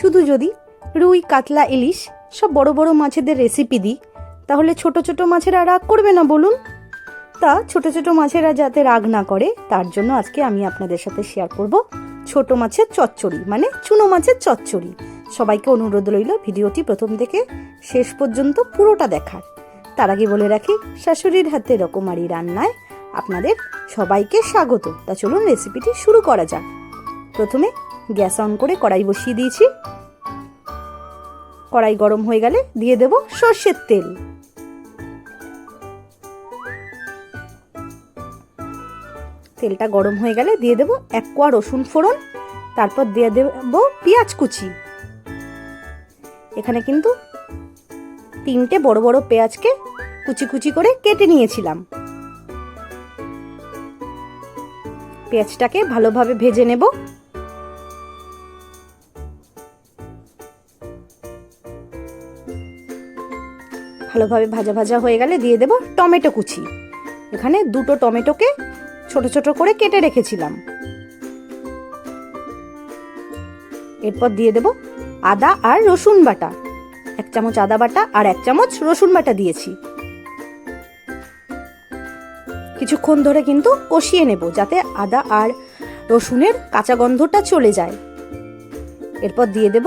শুধু যদি রুই, কাতলা, ইলিশ সব বড় বড় মাছেদের রেসিপি দিই, তাহলে ছোট ছোট মাছেরা রাগ করবে না বলুন? তা ছোট ছোট মাছেরা যাতে রাগ না করে, তার জন্য আজকে আমি আপনাদের সাথে শেয়ার করব ছোট মাছের চচ্চড়ি মানে চুনো মাছের চচ্চড়ি। সবাইকে অনুরোধ রইল ভিডিওটি প্রথম থেকে শেষ পর্যন্ত পুরোটা দেখার। তার আগে বলে রাখি, শাশুড়ির হাতে রকমারি রান্নায় আপনাদের সবাইকে স্বাগত। তা চলুন রেসিপিটি শুরু করা যাক। প্রথমে গ্যাস অন করে কড়াই বসিয়ে দিয়েছি। কড়াই গরম হয়ে গেলে দিয়ে দেব সর্ষের তেল। তেলটা গরম হয়ে গেলে দিয়ে দেব এক কোয়া রসুন ফোড়ন, তারপর দিয়ে দেব পেঁয়াজ কুচি। এখানে কিন্তু তিনটে বড় বড় পেঁয়াজকে কুচি কুচি করে কেটে নিয়েছিলাম। পেঁয়াজটাকে ভালোভাবে ভেজে নেব। ভালোভাবে ভাজা ভাজা হয়ে গেলে দিয়ে দেব টমেটো কুচি। এখানে দুটো টমেটোকে ছোট ছোট করে কেটে রেখেছিলাম। এরপর দিয়ে দেব আদা আর রসুন বাটা। এক চামচ আদা বাটা আর এক চামচ রসুন বাটা দিয়েছি। কিছুক্ষণ ধরে কিন্তু কষিয়ে নেব যাতে আদা আর রসুনের কাঁচা গন্ধটা চলে যায়। এরপর দিয়ে দেব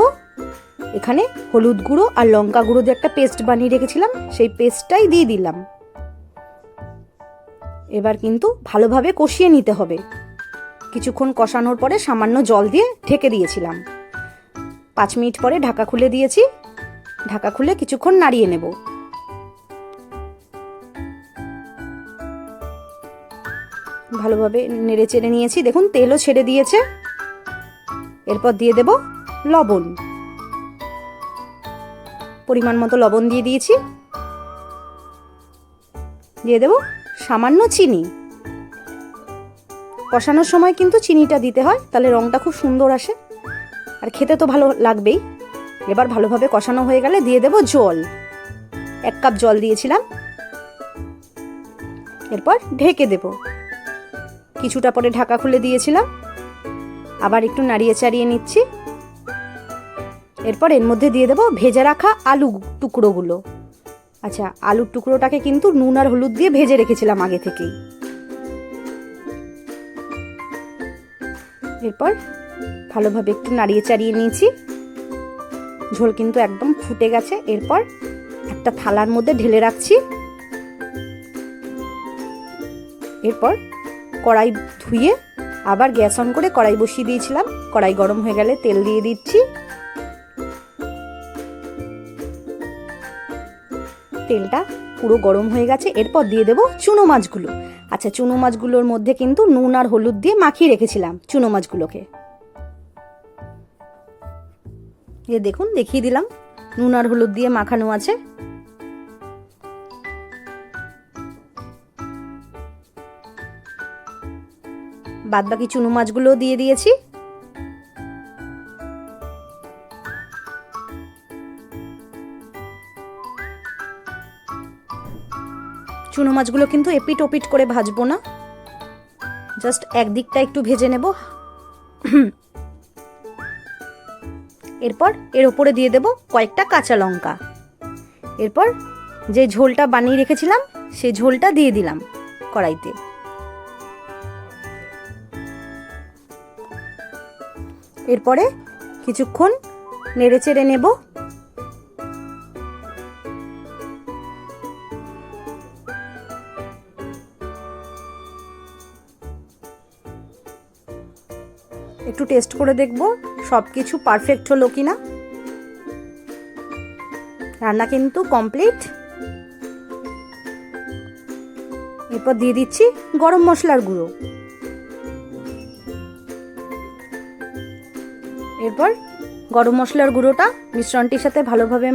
এখানে হলুদ গুঁড়ো আর লঙ্কা গুঁড়ো দিয়ে একটা পেস্ট বানিয়ে রেখেছিলাম, সেই পেস্টটাই দিয়ে দিলাম। এবার কিন্তু ভালোভাবে কষিয়ে নিতে হবে। কিছুক্ষণ কষানোর পরে সামান্য জল দিয়ে ঢেকে দিয়েছিলাম। পাঁচ মিনিট পরে ঢাকা খুলে দিয়েছি। ঢাকা খুলে কিছুক্ষণ নাড়িয়ে নেব। ভালোভাবে নেড়ে চেড়ে নিয়েছি। দেখুন, তেলও ছেড়ে দিয়েছে। এরপর দিয়ে দেব লবণ। পরিমাণ মতো লবণ দিয়ে দিয়েছি। দিয়ে দেব সামান্য চিনি। কষানোর সময় কিন্তু চিনিটা দিতে হয়, তাহলে রঙটা খুব সুন্দর আসে। আর খেতে তো ভালো লাগবেই। এবার ভালোভাবে কষানো হয়ে গেলে দিয়ে দেব জল। এক কাপ জল দিয়েছিলাম। এরপর ঢেকে দেব। কিছুটা পরে ঢাকা খুলে দিয়েছিলাম। আবার একটু নাড়িয়ে চাড়িয়ে নিচ্ছি। এরপর এর মধ্যে দিয়ে দেব ভেজে রাখা আলু টুকরোগুলো। আচ্ছা আলুর টুকরোটাকে কিন্তু নুন আর হলুদ দিয়ে ভেজে রেখেছিলাম আগে থেকেই। এরপর ভালোভাবে একটু নাড়িয়ে চাড়িয়ে নিয়েছি। ঝোল কিন্তু একদম ফুটে গেছে। এরপর একটা থালার মধ্যে ঢেলে রাখছি। এরপর কড়াই ধুয়ে আবার গ্যাস অন করে কড়াই বসিয়ে দিয়েছিলাম। কড়াই গরম হয়ে গেলে তেল দিয়ে দিচ্ছি। তেলটা পুরো গরম হয়ে গেছে, এরপর দিয়ে দেবো চুনো মাছগুলো। আচ্ছা চুনো মাছগুলোর মধ্যে কিন্তু নুন আর হলুদ দিয়ে মাখিয়ে রেখেছিলাম চুনো মাছগুলোকে। এ দেখুন, দেখিয়ে দিলাম, নুন আর হলুদ দিয়ে মাখানো আছে। বাদ বাকি চুনো মাছগুলো দিয়ে দিয়েছি। চুনো মাছগুলো কিন্তু এপিট ওপিট করে ভাজবো না। জাস্ট একদিকটা একটু ভেজে নেব। এরপর এর ওপরে দিয়ে দেব কয়েকটা কাঁচা লঙ্কা। এরপর যে ঝোলটা বানিয়ে রেখেছিলাম, সেই ঝোলটা দিয়ে দিলাম কড়াইতে। এরপরে কিছুক্ষণ নেড়ে চেড়ে নেব। একটু টেস্ট করে দেখব সব কিছু পারফেক্ট হলো কি না রান্না কিন্তু কমপ্লিট এরপর দিয়ে দিচ্ছি গরম মশলার গুঁড়ো। এরপর গরম মশলার গুঁড়োটা মিশ্রণটির সাথে ভালোভাবে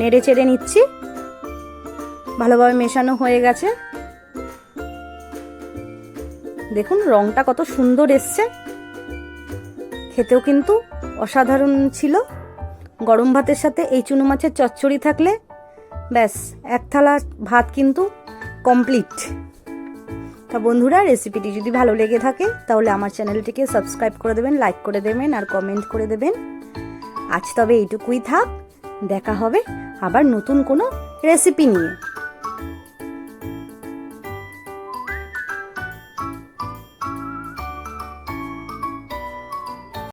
নেড়ে চেড়ে নিচ্ছি। ভালোভাবে মেশানো হয়ে গেছে। দেখুন রংটা কত সুন্দর এসছে। খেতেও কিন্তু অসাধারণ ছিল। গরম ভাতের সাথে এই চুনো মাছের চচ্চড়ি থাকলে ব্যাস, এক থালা ভাত কিন্তু কমপ্লিট তা বন্ধুরা রেসিপিটি যদি ভালো লেগে থাকে, তাহলে আমার চ্যানেলটিকে সাবস্ক্রাইব করে দেবেন লাইক করে দেবেন আর কমেন্ট করে দেবেন। আজ তবে এইটুকুই থাক, দেখা হবে আবার নতুন কোনো রেসিপি নিয়ে।